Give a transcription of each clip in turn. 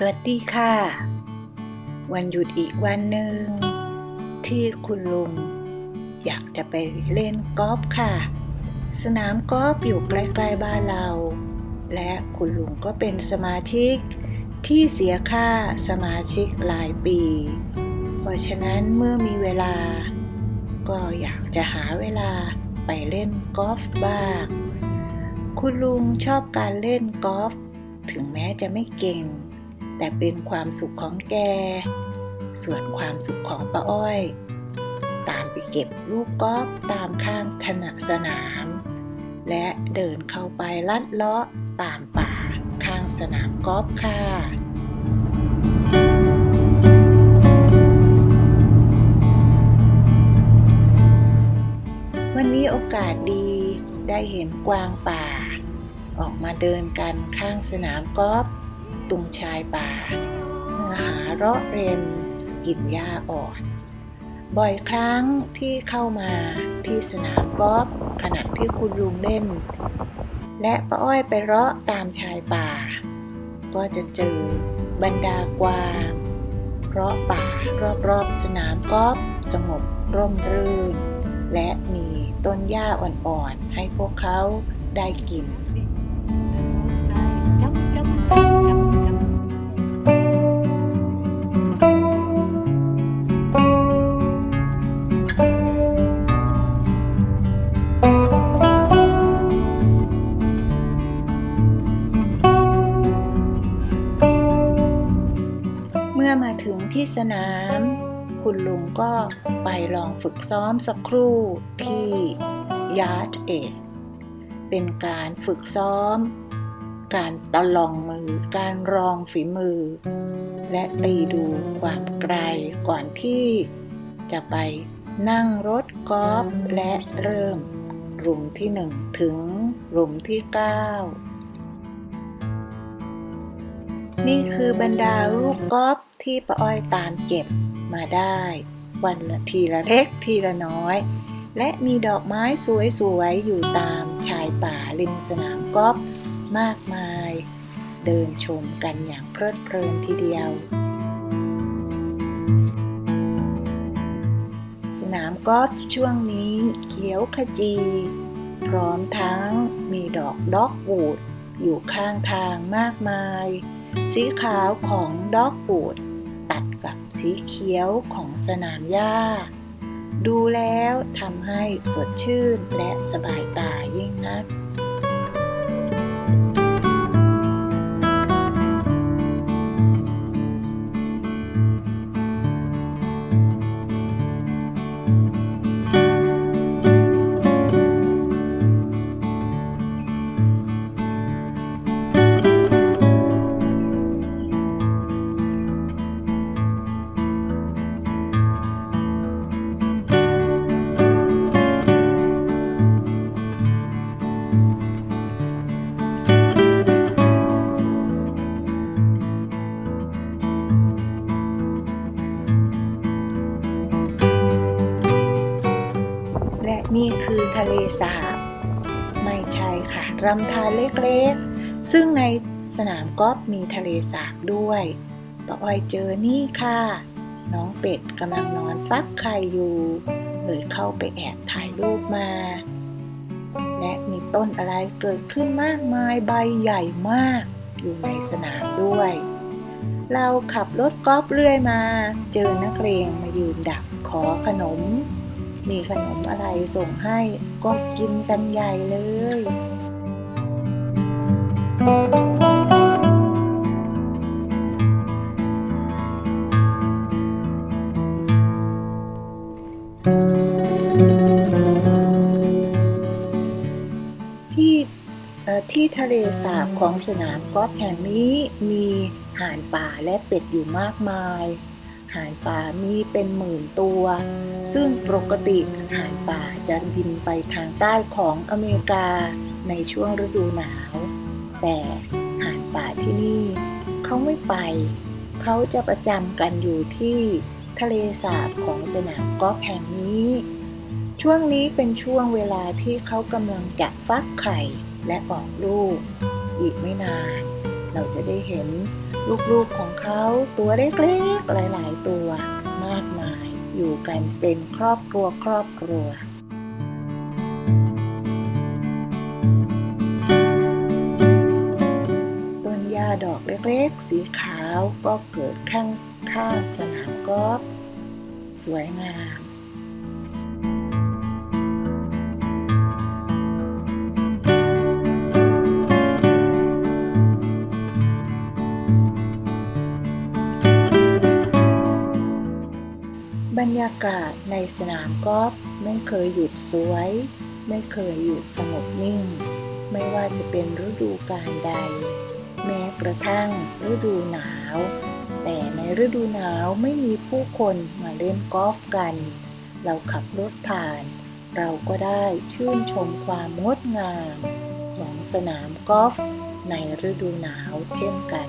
สวัสดีค่ะ วันหยุดอีกวันหนึ่ง ที่คุณลุง อยากจะไปเล่นกอล์ฟค่ะ สนามกอล์ฟอยู่ใกล้ๆบ้านเรา และคุณลุงก็เป็นสมาชิกที่เสียค่าสมาชิกหลายปี เพราะฉะนั้นเมื่อมีเวลา ก็อยากจะหาเวลาไปเล่นกอล์ฟบ้าง คุณลุงชอบการเล่นกอล์ฟถึงแม้จะไม่เก่ง แต่เป็นความสุขของแก ส่วนความสุขของป้าอ้อย ตามไปเก็บลูกกอล์ฟตามข้างถนนสนาม และเดินเข้าไปลัดเลาะตามป่าข้างสนามกอล์ฟค่ะวันนี้โอกาสดีได้เห็นกวางป่า ออกมาเดินกันข้างสนามกอล์ฟ ตรงชายป่าเือหาเราะเรนกินหญ้าอ่อน บ่อยครั้งที่เข้ามาที่สนามกอล์ฟขณะที่คุณลุงเล่น และป้าอ้อยไปเราะตามชายป่า ก็จะเจอบรรดากวาง เพราะป่ารอบๆสนามกอล์ฟสงบร่มรื่น และมีต้นหญ้าอ่อนๆ ให้พวกเขาได้กินเมื่อ มาถึงที่สนาม คุณลุงก็ไปลองฝึกซ้อมสักครู่ที่ยาร์ดเอเป็นการฝึกซ้อม การตะลองมือ การรองฝีมือ และตีดูความไกลก่อนที่จะไปนั่งรถกอล์ฟและเริ่มหลุมที่หนึ่งถึงหลุมที่เก้า นี่คือบรรดาลูกกอล์ฟที่ป้าอ้อยตามเก็บมาได้ วันละทีละเล็กทีละน้อย และมีดอกไม้สวยๆ อยู่ตามชายป่าริมสนามกอล์ฟมากมาย เดินชมกันอย่างเพลิดเพลินทีเดียว สนามกอล์ฟช่วงนี้เขียวขจี พร้อมทั้งมีดอกด็อกวูดอยู่ข้างทางมากมาย สีขาวของดอกปูด ตัดกับสีเขียวของสนามหญ้า ดูแล้วทำให้สดชื่นและสบายตายิ่งนัก เลสาบ ไม่ใช่ค่ะรำธารเล็กๆ ซึ่งในสนามกอล์ฟมีทะเลสาบด้วยป้าอ้อยเจอนี่ค่ะ น้องเป็ดกำลังนอนฟักไข่อยู่เลยเข้าไปแอบถ่ายรูปมา และมีต้นอะไรเกิดขึ้นมากมายใบใหญ่มากอยู่ในสนามด้วย เราขับรถกอล์ฟเรื่อยมา เจอนักเรียนมายืนดักขอขนม มีขนมอะไรส่งให้ก็กินกันใหญ่เลยที่ที่ทะเลสาบของสนามกอล์ฟแห่งนี้มีห่านป่าและเป็ดอยู่มากมาย ห่านป่ามีเป็นหมื่นตัว ซึ่งปกติห่านป่าจะบินไปทางใต้ของอเมริกาในช่วงฤดูหนาว แต่ห่านป่าที่นี่เขาไม่ไป เขาจะประจำกันอยู่ที่ทะเลสาบของสนามกอล์ฟแห่งนี้ ช่วงนี้เป็นช่วงเวลาที่เขากำลังจะฟักไข่และออกลูก อีกไม่นาน เราจะได้เห็นลูกๆของเขาตัวเล็กๆหลายๆ ตัวมากมายอยู่กันเป็นครอบครัวครอบครัวต้นหญ้าดอกเล็กๆ สีขาวก็เกิดข้างข้างสนามกอล์ฟสวยงาม บรรยากาศในสนามกอล์ฟไม่เคยหยุดสวย ไม่เคยหยุดสงบนิ่ง ไม่ว่าจะเป็นฤดูกาลใด แม้กระทั่งฤดูหนาว แต่ในฤดูหนาวไม่มีผู้คนมาเล่นกอล์ฟกัน เราขับรถผ่าน เราก็ได้ชื่นชมความงดงาม ของสนามกอล์ฟในฤดูหนาวเช่นกัน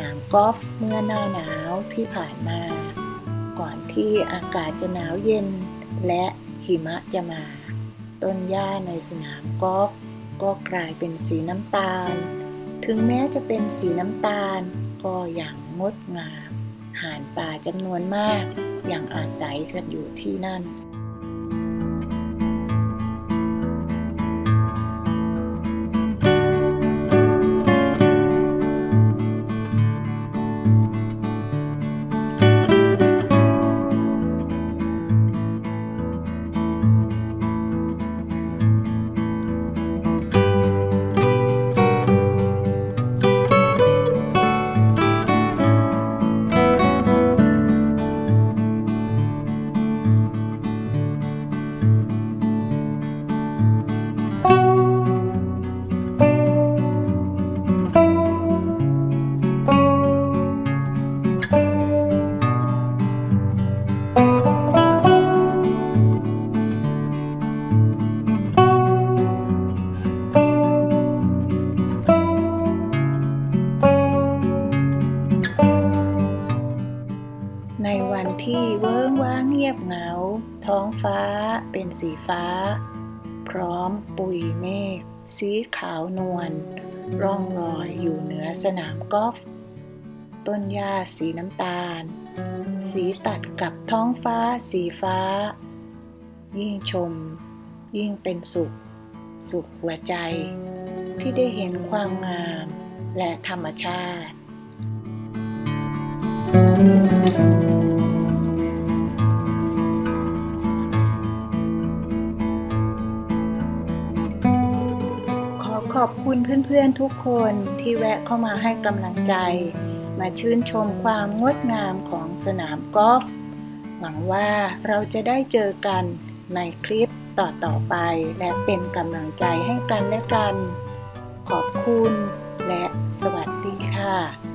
นามกอล์ฟเมื่อหน้าหนาวที่ผ่านมา ก่อนที่อากาศจะหนาวเย็น และหิมะจะมา ต้นหญ้าในสนามกอล์ฟก็กลายเป็นสีน้ำตาล ถึงแม้จะเป็นสีน้ำตาล ก็อย่างงดงาม ห่านป่าจำนวนมากยังอาศัยกันอยู่ที่นั่นใน ยบเหงา ท้องฟ้าเป็นสีฟ้า พร้อมปุยเมฆสีขาวนวลร่องรอยอยู่เหนือสนามกอล์ฟต้นหญ้าสีน้ำตาล สีตัดกับท้องฟ้าสีฟ้า ยิ่งชม ยิ่งเป็นสุข สุขหัวใจ ที่ได้เห็นความงาม และธรรมชาติขอ ขอบคุณเพื่อนๆทุกคนที่แวะเข้ามาให้กำลังใจ มาชื่นชมความงดงามของสนามกอล์ฟหวังว่าเราจะได้เจอกันในคลิปต่อๆไป และเป็นกำลังใจให้กันและกัน ขอบคุณและสวัสดีค่ะ